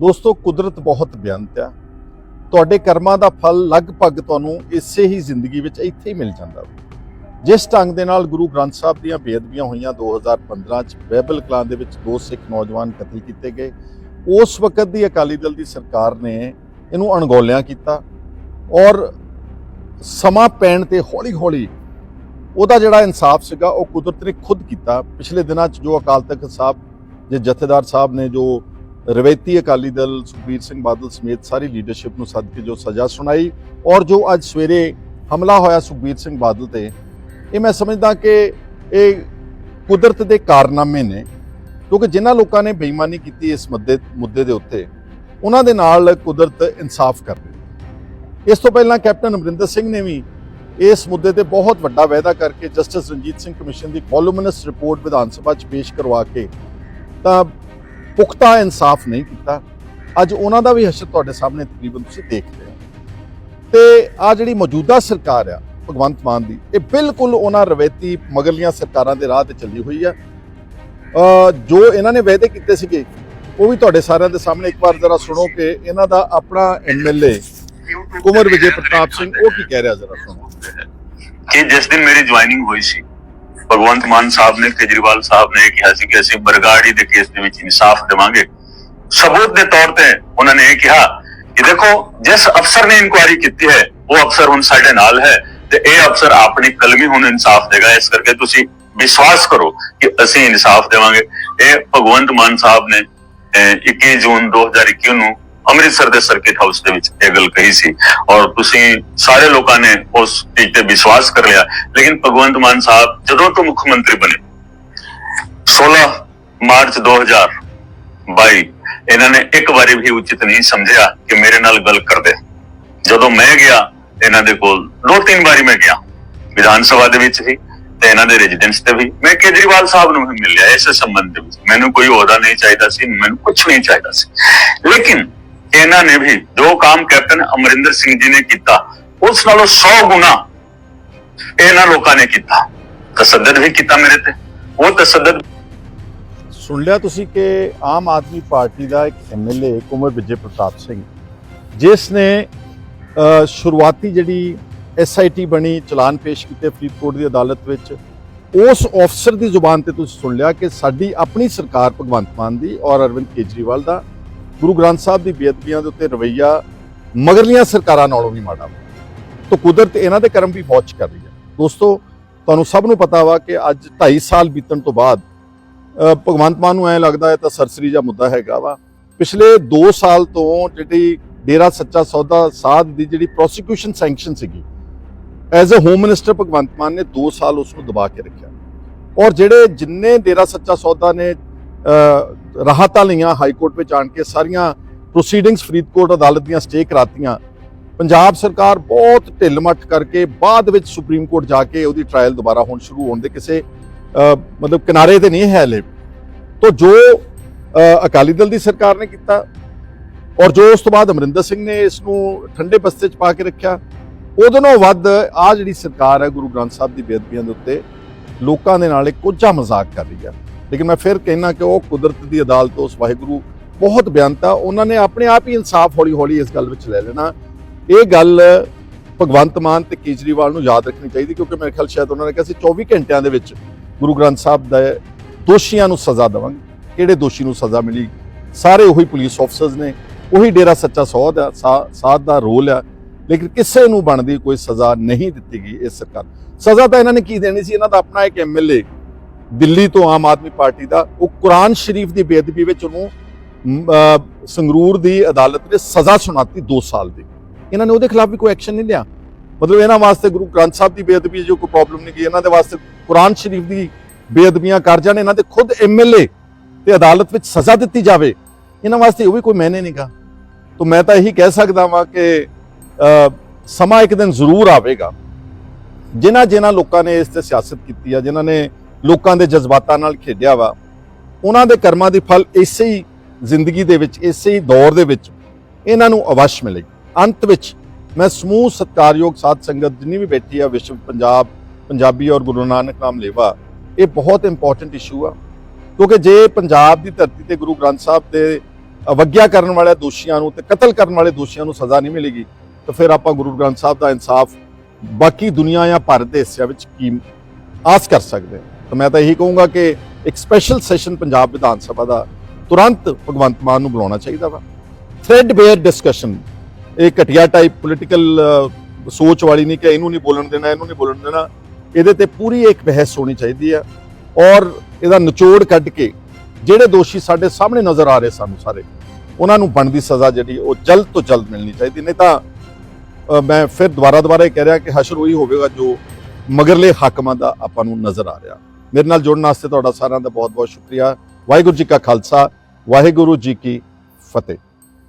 ਦੋਸਤੋ, ਕੁਦਰਤ ਬਹੁਤ ਬੇਅੰਤ ਆ। ਤੁਹਾਡੇ ਕਰਮਾਂ ਦਾ ਫਲ ਲਗਭਗ ਤੁਹਾਨੂੰ ਇਸੇ ਹੀ ਜ਼ਿੰਦਗੀ ਵਿੱਚ ਇੱਥੇ ਹੀ ਮਿਲ ਜਾਂਦਾ ਜਿਸ ਢੰਗ ਦੇ ਨਾਲ ਗੁਰੂ ਗ੍ਰੰਥ ਸਾਹਿਬ ਦੀਆਂ ਬੇਅਦਬੀਆਂ ਹੋਈਆਂ 2015 ਚ ਬੈਬਲ ਕਲਾਂ ਦੇ ਵਿੱਚ ਦੋ ਸਿੱਖ ਨੌਜਵਾਨ ਕਤਲ ਕੀਤੇ ਗਏ। ਉਸ ਵਕਤ ਦੀ ਅਕਾਲੀ ਦਲ ਦੀ ਸਰਕਾਰ ਨੇ ਇਹਨੂੰ ਅਣਗੌਲਿਆਂ ਕੀਤਾ ਔਰ ਸਮਾਂ ਪੈਣ ਤੇ ਹੌਲੀ-ਹੌਲੀ ਉਹਦਾ ਜਿਹੜਾ ਇਨਸਾਫ ਸੀਗਾ, ਉਹ ਕੁਦਰਤ ਨੇ ਖੁਦ ਕੀਤਾ। ਪਿਛਲੇ ਦਿਨਾਂ 'ਚ ਜੋ ਅਕਾਲ ਤਖਤ ਸਾਹਿਬ ਦੇ ਜਥੇਦਾਰ ਸਾਹਿਬ ਨੇ ਜੋ ਰਵੈਤੀ ਅਕਾਲੀ ਦਲ ਸੁਖਬੀਰ ਸਿੰਘ ਬਾਦਲ ਸਮੇਤ ਸਾਰੀ ਲੀਡਰਸ਼ਿਪ ਨੂੰ ਸੱਦ ਕੇ ਜੋ ਸਜ਼ਾ ਸੁਣਾਈ ਔਰ ਜੋ ਅੱਜ ਸਵੇਰੇ ਹਮਲਾ ਹੋਇਆ ਸੁਖਬੀਰ ਸਿੰਘ ਬਾਦਲ ਤੇ, ਇਹ ਮੈਂ ਸਮਝਦਾ ਕਿ ਇਹ ਕੁਦਰਤ ਦੇ ਕਾਰਨਾਮੇ ਨੇ, ਕਿਉਂਕਿ ਜਿਨ੍ਹਾਂ ਲੋਕਾਂ ਨੇ ਬੇਈਮਾਨੀ ਕੀਤੀ ਇਸ ਮੁੱਦੇ ਮੁੱਦੇ ਦੇ ਉੱਤੇ, ਉਹਨਾਂ ਦੇ ਨਾਲ ਕੁਦਰਤ ਇਨਸਾਫ ਕਰ ਰਹੀ ਇਸ ਤੋਂ ਪਹਿਲਾਂ ਕੈਪਟਨ ਅਮਰਿੰਦਰ ਸਿੰਘ ਨੇ ਵੀ ਇਸ ਮੁੱਦੇ ਤੇ ਬਹੁਤ ਵੱਡਾ ਵਾਅਦਾ ਕਰਕੇ ਜਸਟਿਸ ਰਣਜੀਤ ਸਿੰਘ ਕਮਿਸ਼ਨ ਦੀ ਕੋਲੂਮਨਸ ਰਿਪੋਰਟ ਵਿਧਾਨ ਸਭਾ 'ਚ ਪੇਸ਼ ਕਰਵਾ ਕੇ ਤਾਂ ਪੁਖਤਾ ਇਨਸਾਫ ਨਹੀਂ ਕੀਤਾ। ਅੱਜ ਉਹਨਾਂ ਦਾ ਵੀ ਹਸ਼ਰ ਤੁਹਾਡੇ ਸਾਹਮਣੇ ਤਕਰੀਬਨ ਤੁਸੀਂ ਦੇਖ ਰਹੇ ਹੋ। ਤੇ ਆ ਜਿਹੜੀ ਮੌਜੂਦਾ ਸਰਕਾਰ ਆ, ਭਗਵੰਤ ਮਾਨ ਦੀ, ਇਹ ਬਿਲਕੁਲ ਉਹਨਾਂ ਰਵੈਤੀ ਮਗਰਲੀਆਂ ਸਰਕਾਰਾਂ ਦੇ ਰਾਹ ਤੇ ਚੱਲੀ ਹੋਈ ਆ। ਜੋ ਇਹਨਾਂ ਨੇ ਵਾਅਦੇ ਕੀਤੇ ਸੀਗੇ, ਉਹ ਵੀ ਤੁਹਾਡੇ ਸਾਰਿਆਂ ਦੇ ਸਾਹਮਣੇ ਇੱਕ ਵਾਰ ਜ਼ਰਾ ਸੁਣੋ ਕਿ ਇਹਨਾਂ ਦਾ ਆਪਣਾ ਐਮਐਲਏ ਕੁਮਰ ਵਿਜੇ ਪ੍ਰਤਾਪ ਸਿੰਘ, ਉਹ ਕੀ ਕਹਿ ਰਿਹਾ ਜ਼ਰਾ ਸੁਣੋ। ਕਿ ਜਿਸ ਦਿਨ ਮੇਰੀ ਜੁਆਇਨਿੰਗ ਹੋਈ ਸੀ ਭਗਵੰਤ ਮਾਨ ਸਾਹਿਬ ਨੇ ਕੇਜਰੀਵਾਲ ਸਾਹਿਬ ਨੇ ਕਿਹਾ ਸੀ ਕਿ ਅਸੀਂ ਬਰਗਾੜੀ ਦੇ ਕੇਸ ਦੇ ਵਿੱਚ ਇਨਸਾਫ ਦੇਵਾਂਗੇ। ਸਬੂਤ ਦੇ ਤੌਰ ਤੇ ਉਹਨਾਂ ਨੇ ਇਹ ਕਿਹਾ ਕਿ ਦੇਖੋ ਜਿਸ ਅਫਸਰ ਨੇ ਇਨਕੁਆਇਰੀ ਕੀਤੀ ਹੈ ਉਹ ਅਫਸਰ ਹੁਣ ਸਾਡੇ ਨਾਲ ਹੈ ਤੇ ਇਹ ਅਫਸਰ ਆਪਣੀ ਕਲਮੀ ਹੁਣ ਇਨਸਾਫ ਦੇਗਾ। ਇਸ ਕਰਕੇ ਤੁਸੀਂ ਵਿਸ਼ਵਾਸ ਕਰੋ ਕਿ ਅਸੀਂ ਇਨਸਾਫ ਦੇਵਾਂਗੇ। ਇਹ ਭਗਵੰਤ ਮਾਨ ਸਾਹਿਬ ਨੇ ਅਹ, 21 ਜੂਨ 2021 ਨੂੰ ਅੰਮ੍ਰਿਤਸਰ ਦੇ ਸਰਕਿਟ ਹਾਊਸ ਦੇ ਵਿੱਚ ਇਹ ਗੱਲ ਕਹੀ ਸੀ। ਔਰ ਤੁਸੀਂ ਸਾਰੇ ਲੋਕਾਂ ਨੇ ਉਸ ਚੀਜ਼ ਤੇ ਵਿਸ਼ਵਾਸ ਕਰ ਲਿਆ। ਲੇਕਿਨ ਭਗਵੰਤ ਮਾਨ ਸਾਹਿਬ ਜਦੋਂ ਤੋਂ ਮੁੱਖ ਮੰਤਰੀ ਬਣੇ 16 ਮਾਰਚ 2022 ਇਹਨਾਂ ਨੇ ਇੱਕ ਵਾਰੀ ਵੀ ਉਚਿਤ ਨਹੀਂ ਸਮਝਿਆ ਕਿ ਮੇਰੇ ਨਾਲ ਗੱਲ ਕਰਦੇ। ਜਦੋਂ ਮੈਂ ਗਿਆ, ਇਹਨਾਂ ਦੇ ਕੋਲ ਦੋ ਤਿੰਨ ਵਾਰੀ ਮੈਂ ਗਿਆ। ਵਿਧਾਨ ਸਭਾ ਦੇ ਵਿੱਚ ਹੀ ਤੇ ਇਹਨਾਂ ਦੇ ਰੈਜ਼ੀਡੈਂਸ ਤੇ ਵੀ। ਮੈਂ ਕੇਜਰੀਵਾਲ ਸਾਹਿਬ ਨੂੰ ਵੀ ਮਿਲਿਆ ਇਸ ਸੰਬੰਧ ਵਿੱਚ। ਮੈਨੂੰ ਕੋਈ ਅਹੁਦਾ ਨਹੀਂ ਚਾਹੀਦਾ ਸੀ, ਮੈਨੂੰ ਕੁਝ ਨਹੀਂ ਚਾਹੀਦਾ ਸੀ। ਲੇਕਿਨ ਇਹਨਾਂ ਨੇ ਵੀ ਜੋ ਕੰਮ ਕੈਪਟਨ ਅਮਰਿੰਦਰ ਸਿੰਘ ਜੀ ਨੇ ਕੀਤਾ। ਉਸ ਨਾਲੋਂ 100 ਗੁਣਾ ਇਹਨਾਂ ਲੋਕਾਂ ਨੇ ਕੀਤਾ। ਤਸੱਦਦ ਵੀ ਕੀਤਾ ਮੇਰੇ ਤੇ। ਉਹ ਤਸੱਦਦ ਸੁਣ ਲਿਆ ਤੁਸੀਂ ਕਿ ਆਮ ਆਦਮੀ ਪਾਰਟੀ ਦਾ ਇੱਕ ਐਮਐਲਏ ਕੁਮਰ ਵਿਜੇ ਪ੍ਰਤਾਪ ਸਿੰਘ, ਜਿਸ ਨੇ ਸ਼ੁਰੂਆਤੀ ਜਿਹੜੀ ਐਸਆਈਟੀ ਬਣੀ, ਚਲਾਨ ਪੇਸ਼ ਕੀਤੇ ਫਰੀਦਕੋਟ ਦੀ ਅਦਾਲਤ ਵਿੱਚ, ਉਸ ਅਫਸਰ ਦੀ ਜ਼ੁਬਾਨ ਤੇ ਤੁਸੀਂ ਸੁਣ ਲਿਆ ਕਿ ਸਾਡੀ ਆਪਣੀ ਸਰਕਾਰ ਭਗਵੰਤ ਮਾਨ ਦੀ ਔਰ ਅਰਵਿੰਦ ਕੇਜਰੀਵਾਲ ਦਾ ਗੁਰੂ ਗ੍ਰੰਥ ਸਾਹਿਬ ਦੀ ਬੇਅਦਬੀਆਂ ਦੇ ਉੱਤੇ ਰਵੱਈਆ ਮਗਰਲੀਆਂ ਸਰਕਾਰਾਂ ਨਾਲੋਂ ਵੀ ਮਾੜਾ ਵਾ। ਤਾਂ ਕੁਦਰਤ ਇਹਨਾਂ ਦੇ ਕਰਮ ਵੀ ਫੌਜ ਕਰ ਰਹੀ ਹੈ। ਦੋਸਤੋ, ਤੁਹਾਨੂੰ ਸਭ ਨੂੰ ਪਤਾ ਵਾ ਕਿ ਅੱਜ 2.5 ਸਾਲ ਬੀਤਣ ਤੋਂ ਬਾਅਦ ਭਗਵੰਤ ਮਾਨ ਨੂੰ ਐ ਲੱਗਦਾ ਹੈ ਤਾਂ ਸਰਸਰੀ ਜਿਹਾ ਮੁੱਦਾ ਹੈਗਾ ਵਾ। ਪਿਛਲੇ 2 ਸਾਲ ਤੋਂ ਜਿਹੜੀ ਡੇਰਾ ਸੱਚਾ ਸੌਦਾ ਸਾਧ ਦੀ ਜਿਹੜੀ ਪ੍ਰੋਸੀਕਿਊਸ਼ਨ ਸੈਂਕਸ਼ਨ ਸੀਗੀ as a home minister Bhagwant Mann ਨੇ 2 ਸਾਲ ਉਸ ਨੂੰ ਦਬਾ ਕੇ ਰੱਖਿਆ। ਔਰ ਜਿਹੜੇ ਜਿੰਨੇ ਡੇਰਾ ਸੱਚਾ ਸੌਦਾ ਨੇ ਰਾਹਤਾਂ ਲਈਆਂ ਹਾਈ ਕੋਰਟ ਵਿੱਚ ਆਣ ਕੇ ਸਾਰੀਆਂ ਪ੍ਰੋਸੀਡਿੰਗਸ ਫਰੀਦਕੋਟ ਅਦਾਲਤ ਦੀਆਂ ਸਟੇ ਕਰਾਤੀਆਂ। ਪੰਜਾਬ ਸਰਕਾਰ ਬਹੁਤ ਢਿੱਲ ਮੱਠ ਕਰਕੇ ਬਾਅਦ ਵਿੱਚ ਸੁਪਰੀਮ ਕੋਰਟ ਜਾ ਕੇ ਉਹਦੀ ਟ੍ਰਾਇਲ ਦੁਬਾਰਾ ਹੁਣ ਸ਼ੁਰੂ ਹੋਣ ਦੇ ਕਿਸੇ ਮਤਲਬ ਕਿਨਾਰੇ ਤੇ ਨਹੀਂ ਹੈ ਹਲੇ। ਤੋ ਜੋ ਅਕਾਲੀ ਦਲ ਦੀ ਸਰਕਾਰ ਨੇ ਕੀਤਾ ਔਰ ਜੋ ਉਸ ਤੋਂ ਬਾਅਦ ਅਮਰਿੰਦਰ ਸਿੰਘ ਨੇ ਇਸ ਨੂੰ ਠੰਡੇ ਬਸਤੇ 'ਚ ਪਾ ਕੇ ਰੱਖਿਆ ਉਹਦੇ ਨਾਲੋਂ ਵੱਧ ਆ ਜਿਹੜੀ ਸਰਕਾਰ ਹੈ ਗੁਰੂ ਗ੍ਰੰਥ ਸਾਹਿਬ ਦੀ ਬੇਅਦਬੀਆਂ ਦੇ ਉੱਤੇ ਲੋਕਾਂ ਦੇ ਨਾਲ ਇੱਕ ਕੋਝਾ ਮਜ਼ਾਕ ਕਰ ਰਹੀ ਹੈ। ਲੇਕਿਨ ਮੈਂ ਫਿਰ ਕਹਿਣਾ ਕਿ ਉਹ ਕੁਦਰਤ ਦੀ ਅਦਾਲਤ, ਉਸ ਵਾਹਿਗੁਰੂ ਬਹੁਤ ਬਿਆਨਤ ਉਹਨਾਂ ਨੇ ਆਪਣੇ ਆਪ ਹੀ ਇਨਸਾਫ ਹੌਲੀ ਹੌਲੀ ਇਸ ਗੱਲ ਵਿੱਚ ਲੈ ਲੈਣਾ। ਇਹ ਗੱਲ ਭਗਵੰਤ ਮਾਨ ਤੇ ਕੇਜਰੀਵਾਲ ਨੂੰ ਯਾਦ ਰੱਖਣੀ ਚਾਹੀਦੀ ਕਿਉਂਕਿ ਮੇਰੇ ਖਿਆਲ ਸ਼ਾਇਦ ਉਹਨਾਂ ਨੇ ਕਿਹਾ ਸੀ 24 ਘੰਟਿਆਂ ਦੇ ਵਿੱਚ ਗੁਰੂ ਗ੍ਰੰਥ ਸਾਹਿਬ ਦੇ ਦੋਸ਼ੀਆਂ ਨੂੰ ਸਜ਼ਾ ਦੇਵਾਂਗੇ। ਕਿਹੜੇ ਦੋਸ਼ੀ ਨੂੰ ਸਜ਼ਾ ਮਿਲੀ? ਸਾਰੇ ਉਹੀ ਪੁਲਿਸ ਆਫਸਰਸ ਨੇ। ਉਹੀ ਡੇਰਾ ਸੱਚਾ ਸੌਦ ਆ ਸਾਧ ਦਾ ਰੋਲ ਆ। ਲੇਕਿਨ ਕਿਸੇ ਨੂੰ ਬਣਦੀ ਕੋਈ ਸਜ਼ਾ ਨਹੀਂ ਦਿੱਤੀ ਗਈ ਇਸ ਸਰਕਾਰ ਸਜ਼ਾ ਤਾਂ ਇਹਨਾਂ ਨੇ ਕੀ ਦੇਣੀ ਸੀ? ਇਹਨਾਂ ਦਾ ਆਪਣਾ ਇੱਕ ਐਮਐਲਏ ਦਿੱਲੀ ਤੋਂ ਆਮ ਆਦਮੀ ਪਾਰਟੀ ਦਾ, ਉਹ ਕੁਰਾਨ ਸ਼ਰੀਫ ਦੀ ਬੇਅਦਬੀ ਵਿੱਚ ਉਹਨੂੰ ਸੰਗਰੂਰ ਦੀ ਅਦਾਲਤ ਨੇ ਸਜ਼ਾ ਸੁਣਾਤੀ 2 ਸਾਲ ਦੀ। ਇਹਨਾਂ ਨੇ ਉਹਦੇ ਖਿਲਾਫ ਵੀ ਕੋਈ ਐਕਸ਼ਨ ਨਹੀਂ ਲਿਆ। ਮਤਲਬ ਇਹਨਾਂ ਵਾਸਤੇ ਗੁਰੂ ਗ੍ਰੰਥ ਸਾਹਿਬ ਦੀ ਬੇਅਦਬੀ ਜੋ ਕੋਈ ਪ੍ਰੋਬਲਮ ਨਹੀਂ ਗਈ। ਇਹਨਾਂ ਦੇ ਵਾਸਤੇ ਕੁਰਾਨ ਸ਼ਰੀਫ ਦੀ ਬੇਅਦਬੀਆਂ ਕਰ ਜਾਣ, ਇਹਨਾਂ ਦੇ ਖੁਦ ਐਮਐਲਏ ਤੇ ਅਦਾਲਤ ਵਿੱਚ ਸਜ਼ਾ ਦਿੱਤੀ ਜਾਵੇ। ਇਹਨਾਂ ਵਾਸਤੇ ਉਹ ਵੀ ਕੋਈ ਮੈਨੇ ਨਹੀਂਗਾ। ਤਾਂ ਮੈਂ ਤਾਂ ਇਹੀ ਕਹਿ ਸਕਦਾ ਵਾਂ ਕਿ ਸਮਾਂ ਇੱਕ ਦਿਨ ਜ਼ਰੂਰ ਆਵੇਗਾ। ਜਿਨ੍ਹਾਂ ਜਿਨ੍ਹਾਂ ਲੋਕਾਂ ਨੇ ਇਸ ਤੇ ਸਿਆਸਤ ਕੀਤੀ ਆ, ਜਿਨ੍ਹਾਂ ਨੇ ਲੋਕਾਂ ਦੇ ਜਜ਼ਬਾਤਾਂ ਨਾਲ ਖੇਡਿਆ ਵਾ, ਉਹਨਾਂ ਦੇ ਕਰਮਾਂ ਦੀ ਫਲ ਇਸੇ ਹੀ ਜ਼ਿੰਦਗੀ ਦੇ ਵਿੱਚ, ਇਸੇ ਹੀ ਦੌਰ ਦੇ ਵਿੱਚ ਇਹਨਾਂ ਨੂੰ ਅਵਸ਼ ਮਿਲੇਗੀ ਅੰਤ ਵਿੱਚ ਮੈਂ ਸਮੂਹ ਸਤਿਕਾਰਯੋਗ ਸਾਧ ਸੰਗਤ ਜਿੰਨੀ ਵੀ ਬੈਠੀ ਆ, ਵਿਸ਼ਵ, ਪੰਜਾਬ, ਪੰਜਾਬੀ ਔਰ ਗੁਰੂ ਨਾਨਕ ਨਾਮ ਲੇਵਾ, ਇਹ ਬਹੁਤ ਇੰਪੋਰਟੈਂਟ ਇਸ਼ੂ ਆ। ਕਿਉਂਕਿ ਜੇ ਪੰਜਾਬ ਦੀ ਧਰਤੀ ਤੇ ਗੁਰੂ ਗ੍ਰੰਥ ਸਾਹਿਬ ਦੇ ਅਵਗਿਆ ਕਰਨ ਵਾਲੇ ਦੋਸ਼ੀਆਂ ਨੂੰ ਤੇ ਕਤਲ ਕਰਨ ਵਾਲੇ ਦੋਸ਼ੀਆਂ ਨੂੰ ਸਜ਼ਾ ਨਹੀਂ ਮਿਲੇਗੀ, ਤਾਂ ਫਿਰ ਆਪਾਂ ਗੁਰੂ ਗ੍ਰੰਥ ਸਾਹਿਬ ਦਾ ਇਨਸਾਫ ਬਾਕੀ ਦੁਨੀਆ ਜਾਂ ਭਾਰਤ ਦੇ ਹਿੱਸਿਆਂ ਵਿੱਚ ਕੀ ਆਸ ਕਰ ਸਕਦੇ ਹਾਂ। ਤਾਂ ਮੈਂ ਤਾਂ ਇਹੀ ਕਹੂੰਗਾ ਕਿ ਇੱਕ ਸਪੈਸ਼ਲ ਸੈਸ਼ਨ ਪੰਜਾਬ ਵਿਧਾਨ ਸਭਾ ਦਾ ਤੁਰੰਤ ਭਗਵੰਤ ਮਾਨ ਨੂੰ ਬੁਲਾਉਣਾ ਚਾਹੀਦਾ ਵਾ। ਥ੍ਰੈਡ ਬੇਅਰ ਡਿਸਕਸ਼ਨ ਇਹ ਘਟੀਆ ਟਾਈਪ ਪੋਲੀਟੀਕਲ ਸੋਚ ਵਾਲੀ ਨਹੀਂ ਕਿ ਇਹਨੂੰ ਨਹੀਂ ਬੋਲਣ ਦੇਣਾ, ਇਹਨੂੰ ਨਹੀਂ ਬੋਲਣ ਦੇਣਾ। ਇਹਦੇ ਤੇ ਪੂਰੀ ਇੱਕ ਬਹਿਸ ਹੋਣੀ ਚਾਹੀਦੀ ਆ ਔਰ ਇਹਦਾ ਨਿਚੋੜ ਕੱਢ ਕੇ ਜਿਹੜੇ ਦੋਸ਼ੀ ਸਾਡੇ ਸਾਹਮਣੇ ਨਜ਼ਰ ਆ ਰਹੇ ਸਾਨੂੰ ਸਾਰੇ, ਉਹਨਾਂ ਨੂੰ ਬਣਦੀ ਸਜ਼ਾ ਜਿਹੜੀ ਉਹ ਜਲਦ ਤੋਂ ਜਲਦ ਮਿਲਣੀ ਚਾਹੀਦੀ। ਨਹੀਂ ਤਾਂ ਮੈਂ ਫਿਰ ਦੁਬਾਰਾ ਦੁਬਾਰਾ ਇਹ ਕਹਿ ਰਿਹਾ ਕਿ ਹਸ਼ਰ ਉਹੀ ਹੋਵੇਗਾ ਜੋ ਮਗਰਲੇ ਹਾਕਮਾਂ ਦਾ ਆਪਾਂ ਨੂੰ ਨਜ਼ਰ ਆ ਰਿਹਾ। ਮੇਰੇ ਨਾਲ ਜੁੜਨ ਵਾਸਤੇ ਤੁਹਾਡਾ ਸਾਰਿਆਂ ਦਾ ਬਹੁਤ ਬਹੁਤ ਸ਼ੁਕਰੀਆ। ਵਾਹਿਗੁਰੂ ਜੀ ਕਾ ਖਾਲਸਾ, ਵਾਹਿਗੁਰੂ ਜੀ ਕੀ ਫਤਿਹ।